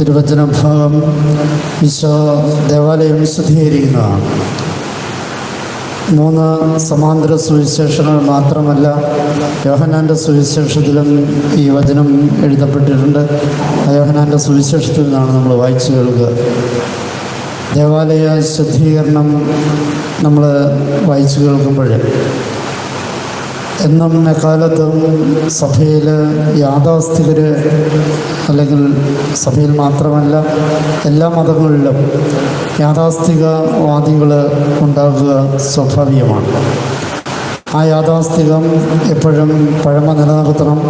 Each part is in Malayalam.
തിരുവചന ഭാഗം ഈശോ ദേവാലയം വിശദീകരിക്കുന്നതാണ് മൂന്ന് സമാന്തര സുവിശേഷങ്ങൾ മാത്രമല്ല യോഹനാന്റെ സുവിശേഷത്തിലും ഈ വചനം എഴുതപ്പെട്ടിട്ടുണ്ട്. യോഹനാന്റെ സുവിശേഷത്തിൽ നിന്നാണ് നമ്മൾ വായിച്ചു കേൾക്കുക. ദേവാലയ ശുദ്ധീകരണം നമ്മൾ വായിച്ചു കേൾക്കുമ്പോൾ എന്നും എക്കാലത്തും സഭയിൽ യാഥാസ്ഥികർ അല്ലെങ്കിൽ സഭയിൽ മാത്രമല്ല എല്ലാ മതങ്ങളിലും യാഥാസ്ഥികവാദികൾ ഉണ്ടാകുക സ്വാഭാവികമാണ്. ആ യാഥാസ്ഥികം എപ്പോഴും പഴമ നിലനിർത്തണം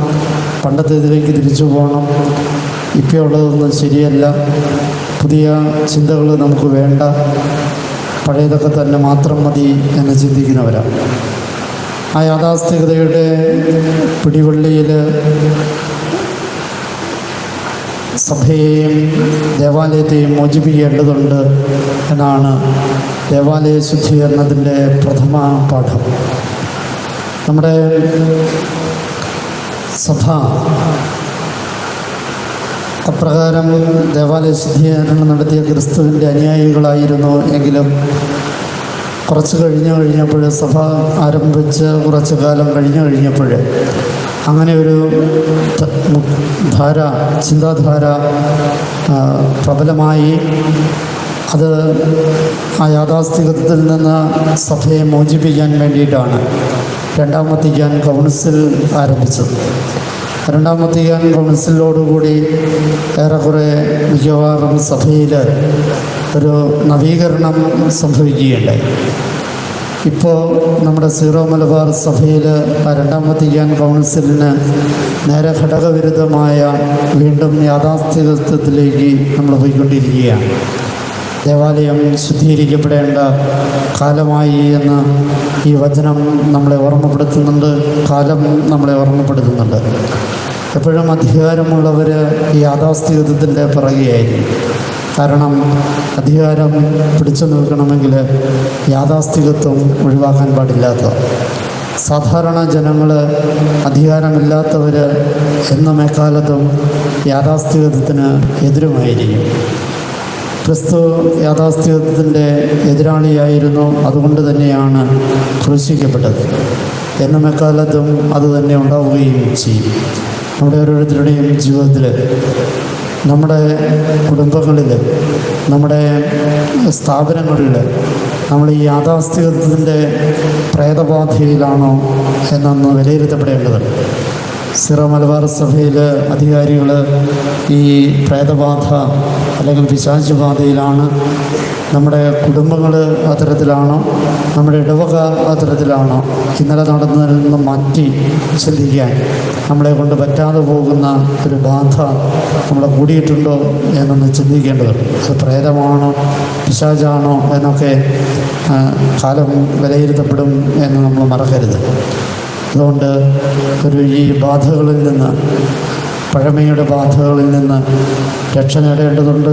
പണ്ടത്തെ ഇതിലേക്ക് തിരിച്ചു പോകണം. ഇപ്പോൾ ഉള്ളതൊന്നും ശരിയല്ല. പുതിയ ചിന്തകൾ നമുക്ക് വേണ്ട. പഴയതൊക്കെ തന്നെ മാത്രം മതി എന്ന് ചിന്തിക്കുന്നവരാണ്. ആ യാഥാസ്ഥികതയുടെ പിടിവള്ളിയിൽ സഭയെയും ദേവാലയത്തെയും മോചിപ്പിക്കേണ്ടതുണ്ട് എന്നാണ് ദേവാലയ ശുദ്ധീകരണത്തിന്റെ പ്രഥമ പാഠം. നമ്മുടെ സഭ അപ്രകാരം ദേവാലയ ശുദ്ധീകരണം നടത്തിയ ക്രിസ്തുവിന്റെ അനുയായികളായിരുന്നു എങ്കിലും കുറച്ച് കഴിഞ്ഞ് കഴിഞ്ഞപ്പോൾ സഭ ആരംഭിച്ച് കുറച്ച് കാലം കഴിഞ്ഞ് കഴിഞ്ഞപ്പോൾ അങ്ങനെ ഒരു ധാര ചിന്താധാര പ്രബലമായി. അത് ആ യാഥാസ്ഥിതത്തിൽ നിന്ന് സഭയെ മോചിപ്പിക്കാൻ വേണ്ടിയിട്ടാണ് രണ്ടാം വത്തിക്കാൻ കൗൺസിൽ ആരംഭിച്ചത്. രണ്ടാം വത്തിക്കാൻ കൗൺസിലോടുകൂടി ഏറെക്കുറെ മിക്കവാറും സഭയിൽ ഒരു നവീകരണം സംഭവിക്കുകയുണ്ടായി. ഇപ്പോൾ നമ്മുടെ സീറോ മലബാർ സഭയിൽ ആ രണ്ടാം വത്തിക്കാൻ കൗൺസിലിന് നേരെ ഘടകവിരുദ്ധമായ വീണ്ടും യാഥാസ്ഥിതത്വത്തിലേക്ക് നമ്മൾ പോയിക്കൊണ്ടിരിക്കുകയാണ്. ദേവാലയം ശുദ്ധീകരിക്കപ്പെടേണ്ട കാലമായി എന്ന് ഈ വചനം നമ്മളെ ഓർമ്മപ്പെടുത്തുന്നുണ്ട് കാലം നമ്മളെ ഓർമ്മപ്പെടുത്തുന്നുണ്ട്. എപ്പോഴും അധികാരമുള്ളവർ ഈ യാഥാസ്ഥിതത്തിന്റെ പിറകെയായിരിക്കും കാരണം അധികാരം പിടിച്ചു നിൽക്കണമെങ്കിൽ യാഥാസ്ഥികത്വം ഒഴിവാക്കാൻ പാടില്ലാത്ത സാധാരണ ജനങ്ങൾ അധികാരമില്ലാത്തവർ എന്നും എക്കാലത്തും യാഥാസ്ഥികത്വത്തിന് എതിരുമായിരിക്കും. ക്രിസ്തു യാഥാസ്ഥികത്വത്തിന്റെ എതിരാളിയായിരുന്നു അതുകൊണ്ട് തന്നെയാണ് ക്രൂശിക്കപ്പെട്ടത്. എന്നും എക്കാലത്തും അത് തന്നെ ഉണ്ടാവുകയും ചെയ്യും. നമ്മുടെ ഓരോരുത്തരുടെയും ജീവിതത്തിൽ നമ്മുടെ കുടുംബങ്ങളിൽ നമ്മുടെ സ്ഥാപനങ്ങളിൽ നമ്മൾ ഈ യാഥാസ്ഥികത്വത്തിന്റെ പ്രേതബാധയിലാണോ എന്നൊന്ന് വിലയിരുത്തപ്പെടേണ്ടത്. സിറോ മലബാർ സഭയിൽ അധികാരികൾ ഈ പ്രേതബാധ അല്ലെങ്കിൽ പിശാച് ബാധയിലാണ് നമ്മുടെ കുടുംബങ്ങൾ അത്തരത്തിലാണോ? നമ്മുടെ ഇടവക അത്തരത്തിലാണോ? ഇന്നലെ നടന്നതിൽ നിന്ന് മാറ്റി ചിന്തിക്കാൻ നമ്മളെ കൊണ്ട് പറ്റാതെ പോകുന്ന ഒരു ബാധ നമ്മളെ കൂടിയിട്ടുണ്ടോ എന്നൊന്ന് ചിന്തിക്കേണ്ടതുണ്ട്. അത് പ്രേതമാണോ? പിശാചാണോ? എന്നൊക്കെ കാലം വിലയിരുത്തപ്പെടും എന്ന് നമ്മൾ മറക്കരുത്. അതുകൊണ്ട് ഒരു ഈ ബാധകളിൽ നിന്ന് പഴമയുടെ ബാധകളിൽ നിന്ന് രക്ഷ നേടേണ്ടതുണ്ട്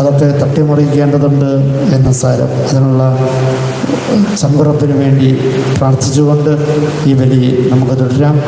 അതൊക്കെ തട്ടിമറിക്കേണ്ടതുണ്ട് എന്ന സാരം. അതിനുള്ള ചങ്കുറപ്പിന് വേണ്ടി പ്രാർത്ഥിച്ചുകൊണ്ട് ഈ ബലി നമുക്ക് തുടരാം.